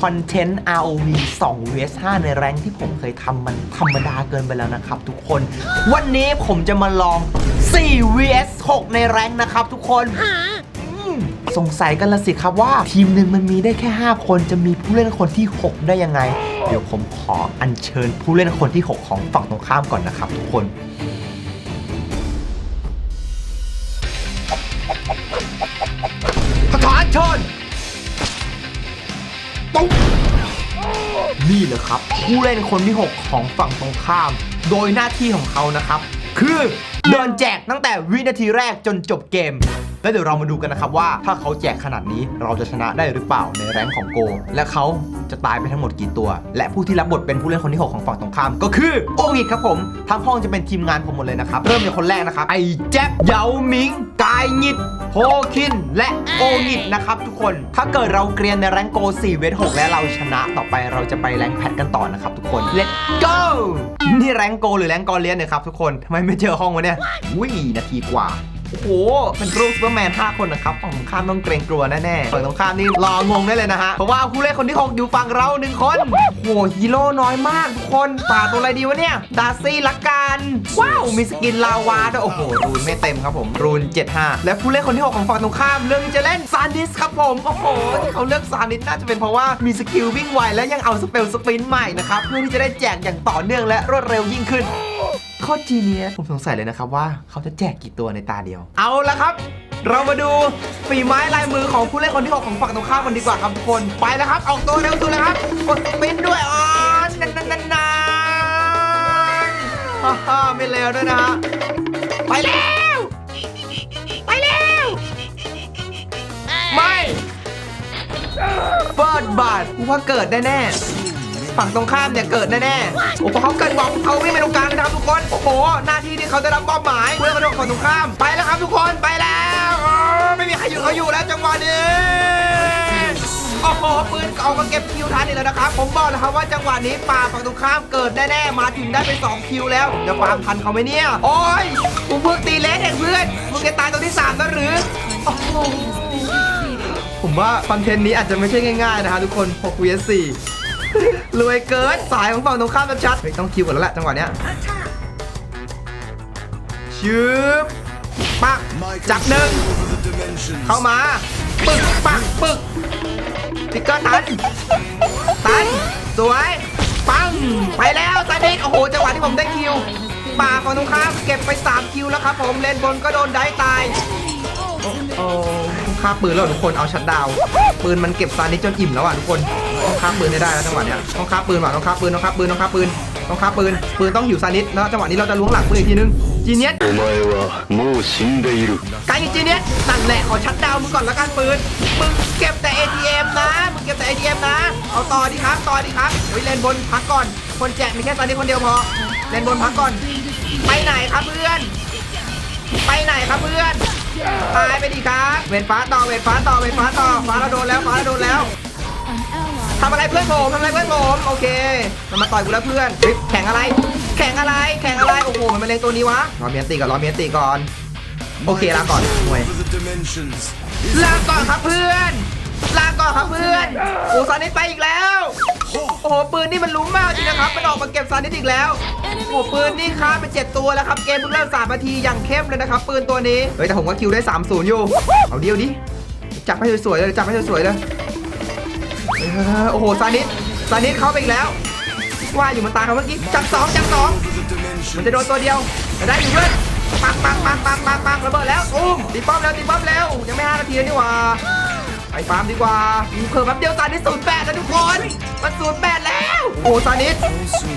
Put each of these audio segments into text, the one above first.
คอนเทนต์ ROV 2 vs 5ในแรงที่ผมเคยทำมันธรรมดาเกินไปแล้วนะครับทุกคน วันนี้ผมจะมาลอง 4 vs 6 ในแรงนะครับทุกคนสงสัยกันละสิครับว่าทีมหนึ่งมันมีได้แค่ 5 คนจะมีผู้เล่นคนที่ 6 ได้ยังไง เดี๋ยวผมขออัญเชิญผู้เล่นคนที่ 6 ของฝั่งตรงข้ามก่อนนะครับทุกคนถอนชน ปุ๊บนี่แหละครับ ผู้เล่นคนที่ 6 ของฝั่งตรงข้าม โดยหน้าที่ของเขานะครับ คือเดินแจกตั้งแต่วินาทีแรกจนจบเกม แล้วเดี๋ยวเรามาดูกันนะครับว่าถ้าเขาแจกขนาดนี้เราจะชนะได้หรือเปล่าในแรงของโก และเขาจะตายไปทั้งหมิกี่ตัว และผู้ที่รับบทเป็นผู้เล่นคนที่ 6 ของฝั่งตรงข้าม ก็คือโองิดครับผมทั้งห้องจะเป็นทีมงานผมหมดเลยนะครับเริ่มจากคนแรกนะครับไอ้แจ๊บเหยาหมิงกายงิด โฮคินและโองิดนะครับทุกคน ถ้าเกิดเราเกรียนในแรงโก4เวท6และเราชนะต่อไปเราจะไปแรงแพทกันต่อนะครับทุกคน let's go นี่แรงโกหรือแรงกอเลียนเนี่ยครับทุกคนทำไมไม่เจอห้องวะเนี่ยอุ้ยนาทีกว่าโอ้โหเป็นรูปซูเปอร์แมน 5 คนนะครับฝั่งตรงข้ามต้องเกรงกลัวแน่ๆฝั่งตรงข้ามนี่รองงได้เลยนะฮะ เพราะว่าผู้เล่นคนที่6อยู่ฝั่งเราหนึ่งคน โอ้โหฮีโร่น้อยมากทุกคนป่าตัวอะไรดีวะเนี่ย ดาซี่ละกันว มีสกินลาวาด้วยโอ้โหรูนไม่เต็มครับผมรูน 75 และผู้เล่นคนที่ 6 ของฝั่งตรงข้ามเลือกที่จะเล่นซานดิสครับผมโอ้โหที่เขาเลือกซานดิสน่าจะเป็นเพราะว่ามีสกิลวิ่งไวและยังเอาสเปลสปรินต์ใหม่นะครับเพื่อที่จะได้แจกอย่างต่อเนื่องและรวดเร็วยิ่งขึ้นโคตรจีเนียผมสงสัยเลยนะครับว่าเขาจะแจกกี่ตัวในตาเดียว เอาละครับ เรามาดูฝีไม้ลายมือของผู้เล่นคนที่ 6 ของฝั่งตรงข้ามกันดีกว่าครับทุกคนไปแล้วครับ ออกตัวเร็วสุดเลยครับกดสปินด้วยอ๋อ ฮ่าฮ่าไม่เลวด้วยนะฮะ ไปแล้ว ไปแล้ว ไม่เฟิร์ดบาทกูว่าเกิดแน่ๆฝั่งตรงข้ามเนี่ยเกิดแน่ๆโอ้โหเขาเกิดบอกเขาวิ่งไปตรงกลางนะครับทุกคนโอ้โหหน้าที่ที่เขาได้รับมอบหมายเพื่อนมาโดนฝั่งตรงข้ามไปแล้วครับทุกคนไปแล้ว ไม่มีใครอยู่เขาอยู่แล้วจังหวะนี้ โอ้โหปืนเอามาเก็บคิวทันอีกแล้วนะครับ ผมบอกแล้วครับว่าจังหวะนี้ป่าฝั่งตรงข้ามเกิดแน่ๆมาถึงได้ไปสองคิวแล้วจะฟาร์มทันเขาไหมเนี่ย โอ้ยกูเพิ่งตีเลสเองเพื่อนมึงจะตายตัวที่สามแล้วหรือโอ้โหผมว่าคอนเทนต์นี้อาจจะไม่ใช่ง่ายๆนะฮะทุกคน6 vs 4รวยเกินสายของฝั่งตรงข้ามชัดๆต้องคิวก่อนแล้วแหละจังหวะเนี้ยชืบปักจับหนึ่งเข้ามา ติ๊กเกอร์ทัน ทัน สวย ปัง ไปแล้วซาดิสโอ้โห จังหวะที่ผมได้คิว ป่าฝั่งตรงข้ามเก็บไป 3 คิวแล้วครับผม เลนบนก็โดนได้ตาย โอ้โอ้ต้องฆ่าปืนแล้วเหรอทุกคนเอาชัดดาวน์ปืนมันเก็บซานิสจนอิ่มแล้วอ่ะทุกคนต้องฆ่าปืนให้ได้แล้วจังหวะเนี้ยต้องฆ่าปืนว่ะต้องฆ่าปืนต้องฆ่าปืนต้องฆ่าปืนต้องฆ่าปืนปืนต้องหิวซานิสแล้วจังหวะนี้เราจะล้วงหลังปืนอีกทีนึงจีเนียส お前はもう死んでいる ไกลจีเนียสนั่นแหละขอชัดดาวน์มึงก่อนละกันปืนมึงเก็บแต่ ATM นะมึง เก็บแต่ ATM นะ เอาต่อดีครับ ต่อดีครับเฮ้ยเลนบนพักก่อน คนแจกมีแค่ซานิสคนเดียวพอ เลนบนพักก่อน ไปไหนครับเพื่อน ไปไหนครับเพื่อน ตายไปดีครับ เวทฟ้าต่อ เวทฟ้าต่อ เวทฟ้าต่อ ฟ้าเราโดนแล้ว ฟ้าเราโดนแล้วทำอะไรเพื่อนผมทำอะไรเพื่อนผมโอเค มันมาต่อยกูแล้วเพื่อนแข่งอะไร แข่งอะไร แข่งอะไร โอ้โห มันมาเลงตัวนี้วะรอเมียนตีก่อนรอเมียนตีก่อน โอเคลาก่อนมวยลาก่อนครับเพื่อน ครับเพื่อนโอ้ซานิสไปอีกแล้ว โอ้โหปืนนี่มันลุ้มมากจริงนะครับมันออกมาเก็บซานิสอีกแล้ว โอ้โหปืนนี่ฆ่าไปเจ็ดตัวแล้วครับเกมเพิ่งเริ่มสามนาทีอย่างเข้มเลยนะครับปืนตัวนี้เฮ้ยแต่ผมก็คิวได้3 0อยู่เอาเดียวดิจับให้สวยๆเลยจับให้สวยๆเลยเออโอ้โหซานิสซานิสเข้าไปอีกแล้วว่าอยู่มันตายเขาเมื่อกี้จับสองจับสองมันจะโดนตัวเดียวแต่ได้อยู่เพื่อนปังปังปังปังปังปังระเบิดแล้วอุ้มตีป้อมแล้วตีป้อมแล้วยังไม่ห้านาทีเลยนี่หว่า ไปฟาร์มดีกว่าเพิ่มแป๊บเดียวซานิสศูนย์แปดแล้วทุกคนมันศูนย์แปดแล้ว โอ้ซานิส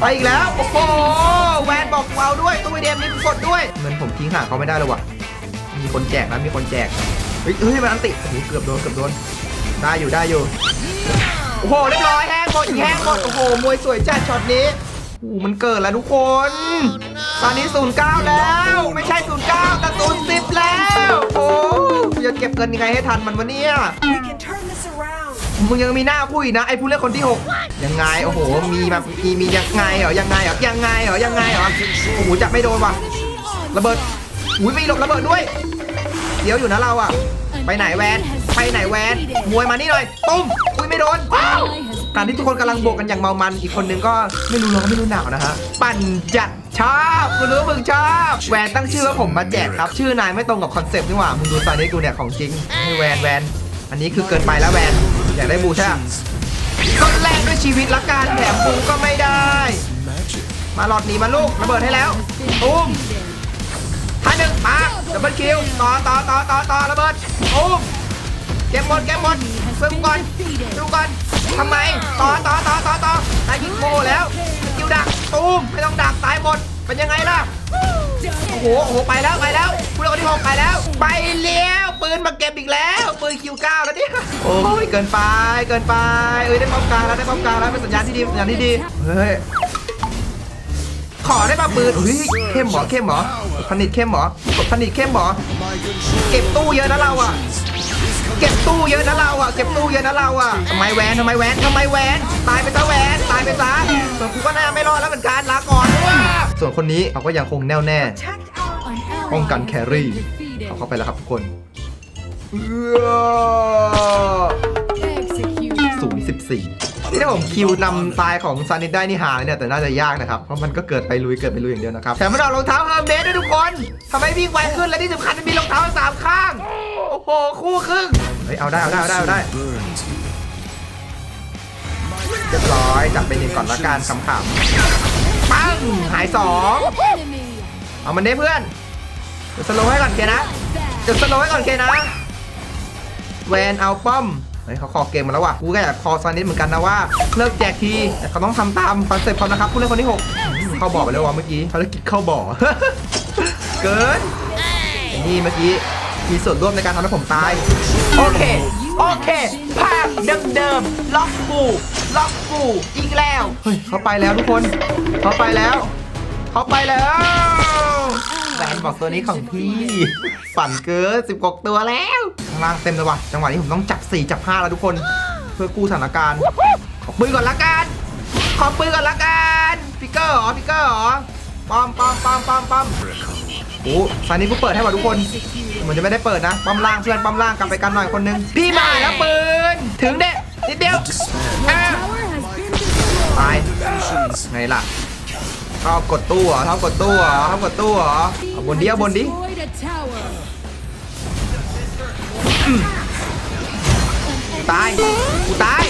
ไปอีกแล้ว โอ้โหแวนบอกกูเอาด้วยตู้ไอเดียมนี่กดด้วยเงินผมทิ้งห่างเขาไม่ได้เลยว่ะ มีคนแจกนะมีคนแจก เฮ้ยเฮ้ยมันอันติโอ้โหเกือบโดนเกือบโดนได้อยู่ได้อยู่โอ้โหเรียบร้อยแห้งหมดแห้งหมดโอ้โหมวยสวยจัดช็อตนี้โอ้มันเกิดแล้วทุกคน ตอนนี้ 09 แล้ว ไม่ใช่ 09 แต่ 010 แล้วโอ้กู จะเก็บเงินยังไงให้ทันมันวะเนี่ย We can turn this around. มึงยังมีหน้าพูดอีกนะไอ้ผู้เล่นคนที่6ยังไงโอ้โหมีแบบมีมียังไงเหรอยังไงเหรอยังไงเหรอยังไงเหรอโอ้โหจะไม่โดนว่ะระเบิดอุ้ยไม่หลบระเบิดด้วยเดี๋ยวอยู่นะเราอะไปไหนแวนไปไหนแวนมวยมานี่หน่อยตุ้มอุ้ยไม่โดนว้าว ใครณะที่ทุกคนกำลังโบกกันอย่างเมามันอีกคนนึงก็ไม่รู้ร้อนไม่รู้หนาวนะฮะปั่นจัดชอบกูรู้มึงชอบแวนตั้งชื่อว่าผมมาแจกครับ ชื่อนายไม่ตรงกับคอนเซปต์นี่หว่ามึงดูซานิสกูเนี่ยของจริงให้แวนแวนอันนี้คือเกินไปแล้วแวนอยากได้บูใช่ปะก็แลกด้วยชีวิตละกันแถมบูก็ไม่ได้ มาหลอดหนีมาลูกระเบิดให้แล้วตุ้มท่าหนึ่งมาดับเบิลคิวต่อต่อต่อต่อต่อระเบิดตุ้ม เก็บหมดเก็บหมดซื้อก่อนดูก่อนทำไมต่อต่อต่อต่อต่อนายยิงโมแล้วคิวดักตุ้มไม่ต้องดักตายหมดเป็นยังไงล่ะโอ้โหโอ้โหไปแล้วไปแล้วผู้เล่นคนที่หกไปแล้ว ไปเลี้ยวปืนมาเก็บอีกแล้วปืนคิวเก้าแล้วเนี่ยโอ้ยเกินไปเกินไปเอ้ยได้ป้อมกลางแล้วได้ป้อมกลางแล้วเป็นสัญญาณที่ดีสัญญาณที่ดีเฮ้ยขอได้ป่ะปืนเฮ้ยเข้มหรอเข้มหรอผนิตเข้มหรอผนิตเข้มหรอเก็บตู้เยอะนะเราอะ เก็บตู้เยอะนะเราอะเก็บตู้เยอะนะเราอะทำไมแหวนทำไมแหวนทำไมแหวนตายไปซะแหวนตายไปซะส่วนกูก็น่าไม่รอดแล้วเหมือนกันลาก่อนส่วนคนนี้เขาก็ยังคงแน่วแน่ป้องกันแครี่เขาเข้าไปแล้วครับทุกคนศูนย์สิบสี่นี่ถ้าผมคิวนำตายของซานิดได้นี่หาเลยเนี่ยแต่น่าจะยากนะครับ เพราะมันก็เกิดไปลุยเกิดไปลุยอย่างเดียวนะครับแต่มันเอารองเท้าเฮอร์เมสด้วยทุกคนทำให้วิ่งไวขึ้นและที่สำคัญมันมีรองเท้าสามข้าง คู่ครึ่งเฮ้ยเอาได้เอาได้เอาได้เอาได้เรียบร้อยจับไปหนึ่งก่อนละกันขำๆปังหายสองเอามันได้เพื่อนเดี๋ยวสโลว์ให้ก่อนเคนะเดี๋ยวสโลว์ให้ก่อนเคนะแวนเอาป้อมเฮ้ยเขาคอเกมมาแล้วว่ะกูก็อยากคอซานิดเหมือนกันนะว่าเลิกแจกทีแต่เขาต้องทำตามคอนเซ็ปต์เขานะครับผู้เล่นคนที่หกเข้าบ่อไปแล้ววะเมื่อกี้ภารกิจเข้าบ่อเกินไอ้นี่เมื่อกี้ มีส่วนร่วมในการทำให้ผมตาย โอเค โอเค ภาพเดิมๆ ล็อกกู ล็อกกู อีกแล้ว เฮ้ยเขาไปแล้วทุกคน เขาไปแล้ว เขาไปแล้วแหวนบอกตัวนี้ของพี่ปั่นเกินสิบกตัวแล้วข้างล่างเต็มเลยว่ะ จังหวะนี้ผมต้องจับ4จับ5แล้วทุกคน เพื่อกู้สถานการณ์ ขอปืนก่อนละกัน ขอปืนก่อนละกันพิกเกอร์เหรอพิกเกอร์เหรอปอมปอมปอมปอมปอม โอ้ซานี้กูเปิดให้ว่ะทุกคนเหมือนจะไม่ได้เปิดนะปั๊มล่างเพื่อนปั๊มล่างกลับไปกันหน่อยคนนึงพี่มาแล้วปืนถึงเด็ดนิดเดียวอะตายไงล่ะชอบกดตู้เหรอชอบกดตู้เหรอชอบกดตู้เหรอเอาบนดิเอาบนดิตายกูตาย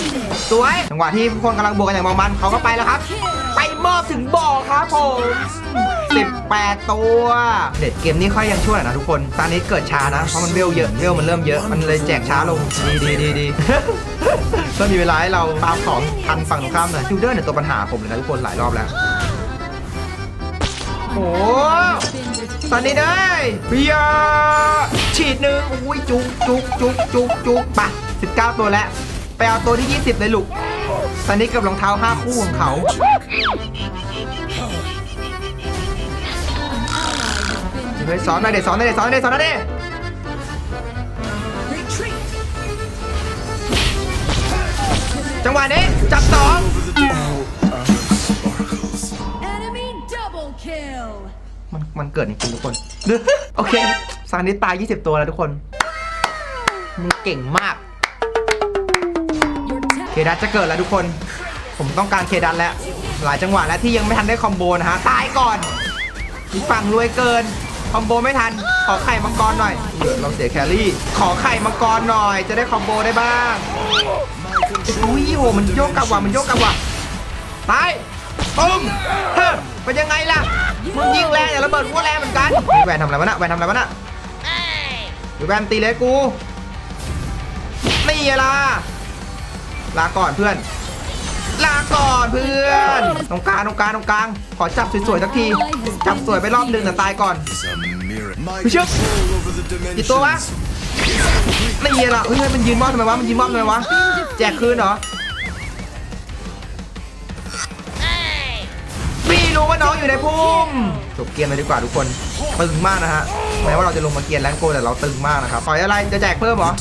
สวยจังหวะที่ทุกคนกำลังบวกกันอย่างเมามันเขาก็ไปแล้วครับ ไปมอบถึงบ่อครับผม 18 ตัว เด็ดเกมนี้ค่อยยังช่วยหน่อยนะทุกคน ตอนนี้เกิดช้านะ เพราะมันเวลเยอะเวลมันเริ่มเยอะ มันเลยแจกช้าลง ดีดีดีดีก็มีเวลาให้เราตาของทันฝั่งตรงข้ามหน่อยคิวเดอร์เนี่ยตัวปัญหาผมเลยนะทุกคนหลายรอบแล้ว โอ้ตอนนี้ได้เบียฉีดหนึ่งอุ้ยจุกจุกจุกจุกจุกไป19 ตัวแล้ว ไปเอาตัวที่ 20 เลยลูกตอนนี้กับรองเท้า 5 คู่ของเขา ฮ้ยสอนหน่อยเด็สอนหน่อยเด็สอนหน่อยเด็สอนหน่อยเด็ retreat. จังหวะนี้จับสอง Enemy double kill. มันมันเกิดจริงๆทุกคน โอเคซานิตาย 20 ตัวแล้วทุกคน มึงเก่งมาก Your ta- เคดัตจะเกิดแล้วทุกคน ผมต้องการเคดัตแล้ว หลายจังหวะแล้วที่ยังไม่ทันได้คอมโบนะฮะ ตายก่อนอีกฝั่งรวยเกิน คอมโบไม่ทัน ขอไข่มังกรหน่อยเดี๋ยวเราเสียแครี่ ขอไข่มังกรหน่อย จะได้คอมโบได้บ้างอุ้ยโหมันโยกกลับว่ะมันโยกกลับว่ะตายปุ้มเฮ้ยเป็นยังไงล่ะมึงยิงแรงอย่าระเบิดกูก็แรงเหมือนกันเฮ้ยแวนทำอะไรวะน่ะแวนทำอะไรวะน่ะเดี๋ยวแวนตีเลยกูนี่ล่ะลาก่อนเพื่อน ลาก่อนเพื่อนตรงกลางตรงกลางตรงกลาง ขอจับสวยๆสักที จับสวยไปรอบหนึ่งแต่ตายก่อน Is a mirror. My Bishop. control over the กี่ตัววะ dimensions. นี่ล่ะเฮ้ยมันยืนมอบทำไมวะมันยืนมอบทำไมวะแจกคืนเหรอพี่รู้ว่าน้องอยู่ในพุ่มจบเกมเลยดีกว่าทุกคนตึงมากนะฮะแม้ว่าเราจะลงมาเกียร์แรงโกแต่เราตึงมากนะครับปล่อยอะไรจะแจกเพิ่มเหรอ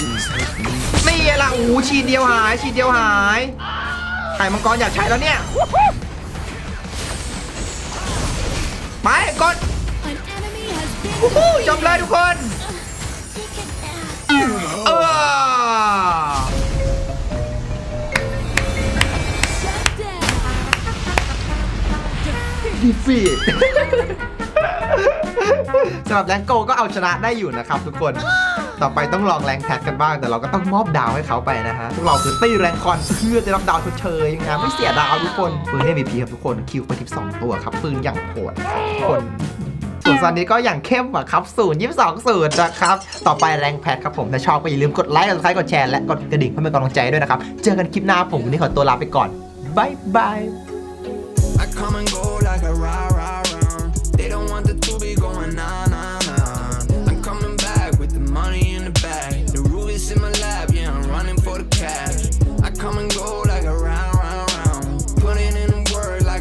นี่ล่ะโอ้โหฉีดเดียวหายฉีดเดียวหาย ข่มังกรอยากใช้แล้วเนี่ย ไปก่อนจบเลยทุกคน เออดีฟีดสำหรับแรงโกก็เอาชนะได้อยู่นะครับทุกคน ต่อไปต้องลองแรงแพทกันบ้าง แต่เราก็ต้องมอบดาวให้เขาไปนะฮะ พวกเราคือตี้แรงคอนเพื่อได้รับดาวเชยงานไม่เสียดาวทุกคนปืน MVP ครับทุกคนคิวไปทิป2ตัวครับปืนอย่างโหดครับทุกคนส่วนซอนนี้ก็อย่างเข้มอะครับศูนย์ยี่สิบสองศูนย์นะครับ ต่อไปแรงแพทครับผมถ้าชอบก็อย่าลืมกดไลค์กดซับสไครต์กดแชร์และกดกระดิ่งเพื่อเป็นกำลังใจด้วยนะครับ เจอกันคลิปหน้าผมวันนี้ขอตัวลาไปก่อนบายบาย I come and go like a Rari.